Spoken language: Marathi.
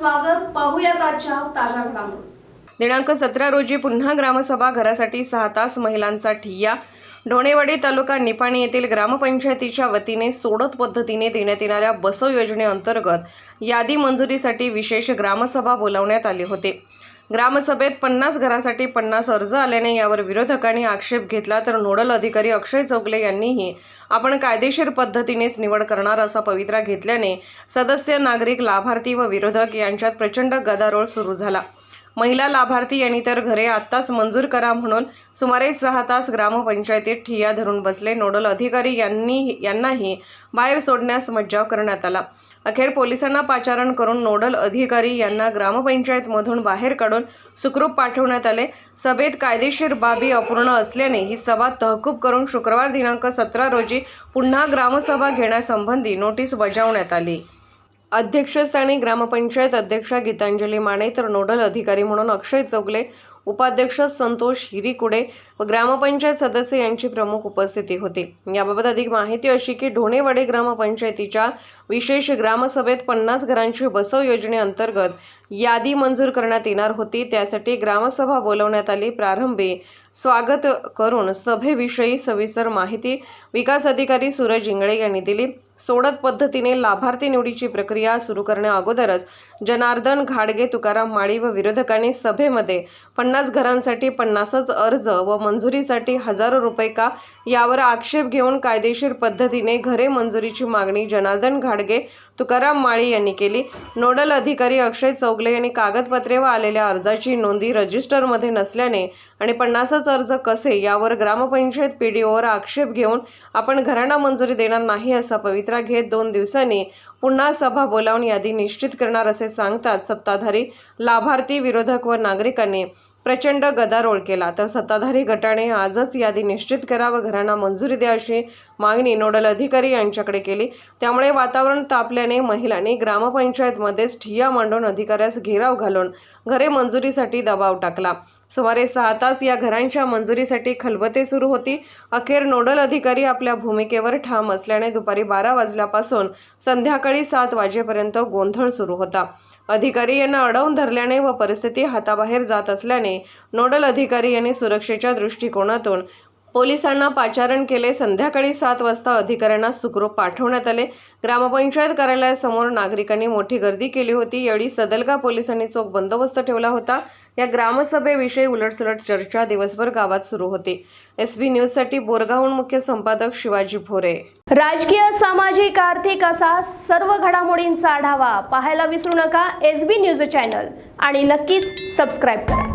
स्वागत. पाहूयात आजच्या ताज्या घडामोडी. दिनांक सतरा रोजी पुन्हा ग्रामसभा घरासाठी सहा तास महिलांचा ठिय्या. ढोणेवाडी तालुका निपाणी येथील ग्रामपंचायतीच्या वतीने सोडत पद्धतीने देण्यात येणाऱ्या बसव योजनेअंतर्गत यादी मंजुरीसाठी विशेष ग्रामसभा बोलावण्यात आली होते. ग्रामसभेत पन्नास घरासाठी पन्नास अर्ज आल्याने यावर विरोधकांनी आक्षेप घेतला तर नोडल अधिकारी अक्षय चौगले यांनीही आपण कायदेशीर पद्धतीनेच निवड करणार असा पवित्रा घेतल्याने सदस्य नागरिक लाभार्थी व विरोधक यांच्यात प्रचंड गदारोळ सुरू झाला. महिला लाभार्थी यांनी तर घरे आत्ताच मंजूर करा म्हणून सुमारे सहा तास ग्रामपंचायतीत ठिय्या धरून बसले. नोडल अधिकारी यांनी यांनाही बाहेर सोडण्यास मज्जाव करण्यात आला. अखेर पोलिसांना पाचारण करून नोडल अधिकारी यांना ग्रामपंचायतमधून बाहेर काढून सुखरूप पाठवण्यात आले. सभेत कायदेशीर बाबी अपूर्ण असल्याने ही सभा तहकूब करून शुक्रवार दिनांक सतरा रोजी पुन्हा ग्रामसभा घेण्यासंबंधी नोटीस बजावण्यात आली. अध्यक्षस्थानी ग्रामपंचायत अध्यक्षा गीतांजली माने तर नोडल अधिकारी म्हणून अक्षय चौगले उपाध्यक्ष संतोष हिरीकुडे व ग्रामपंचायत सदस्य यांची प्रमुख उपस्थिती होती. याबाबत अधिक माहिती अशी की ढोणेवाडी ग्रामपंचायतीच्या विशेष ग्रामसभेत पन्नास घरांची बसव योजनेअंतर्गत यादी मंजूर करण्यात येणार होती. त्यासाठी ग्रामसभा बोलवण्यात आली. प्रारंभी स्वागत करून सभेविषयी सविस्तर माहिती विकास अधिकारी सूरज इंगळे यांनी दिली. सोडत पद्धतीने लाभार्थी निवडीची प्रक्रिया सुरू करण्याअगोदरच जनार्दन घाडगे तुकाराम माळी व विरोधकांनी सभेमध्ये पन्नास घरांसाठी पन्नासच अर्ज व मंजुरीसाठी हजारो रुपये का? यावर आक्षेप घेऊन कायदेशीर पद्धतीने घरे मंजुरीची मागणी जनार्दन घाडगे तुकाराम माळी यांनी केली. नोडल अधिकारी अक्षय चौगले यांनी कागदपत्रे व आलेल्या अर्जाची नोंदी रजिस्टरमध्ये नसल्याने आणि पन्नासच अर्ज कसे यावर ग्रामपंचायत पी डी ओवर आक्षेप घेऊन आपण घरांना मंजुरी देणार नाही असा पवित्रा घेत दोन दिवसांनी पुन्हा सभा बोलावून यादी निश्चित करणार असे सांगतात सत्ताधारी लाभार्थी विरोधक व नागरिकांनी. प्रचंड गदारोळ केला. तर सत्ताधारी गटाने आजच यादी निश्चित करा व घरांना मंजुरी द्या अशी मागणी नोडल अधिकारी यांच्याकडे केली. त्यामुळे वातावरण तापल्याने महिलांनी ग्रामपंचायतमध्येच ठिय्या मांडून अधिकाऱ्यास घेराव घालून घरे मंजुरीसाठी दबाव टाकला. सुमारे सहा तास या घरांच्या मंजुरीसाठी खलबते सुरू होती. अखेर नोडल अधिकारी आपल्या भूमिकेवर ठाम असल्याने दुपारी बारा वाजल्यापासून संध्याकाळी सात वाजेपर्यंत गोंधळ सुरू होता. अधिकारी यांना अडवून धरल्याने व परिस्थिती हाताबाहेर जात असल्याने नोडल अधिकारी यांनी सुरक्षेच्या दृष्टिकोनातून पोलिसांना पाचारण केले. संध्याकाळी सात वाजता अधिकाऱ्यांना सुखरूप पाठवण्यात आले. ग्रामपंचायत कार्यालयासमोर नागरिकांनी मोठी गर्दी केली होती. यावेळी सदलगा पोलिसांनी चोख बंदोबस्त ठेवला होता. या ग्रामसभेविषयी उलटसुलट चर्चा दिवसभर गावात सुरू होती. एस बी न्यूजसाठी बोरगावहून मुख्य संपादक शिवाजी भोरे. राजकीय सामाजिक आर्थिक असा सर्व घडामोडींचा आढावा पाहायला विसरू नका. S B news channel. आणि नक्कीच सबस्क्राईब करा.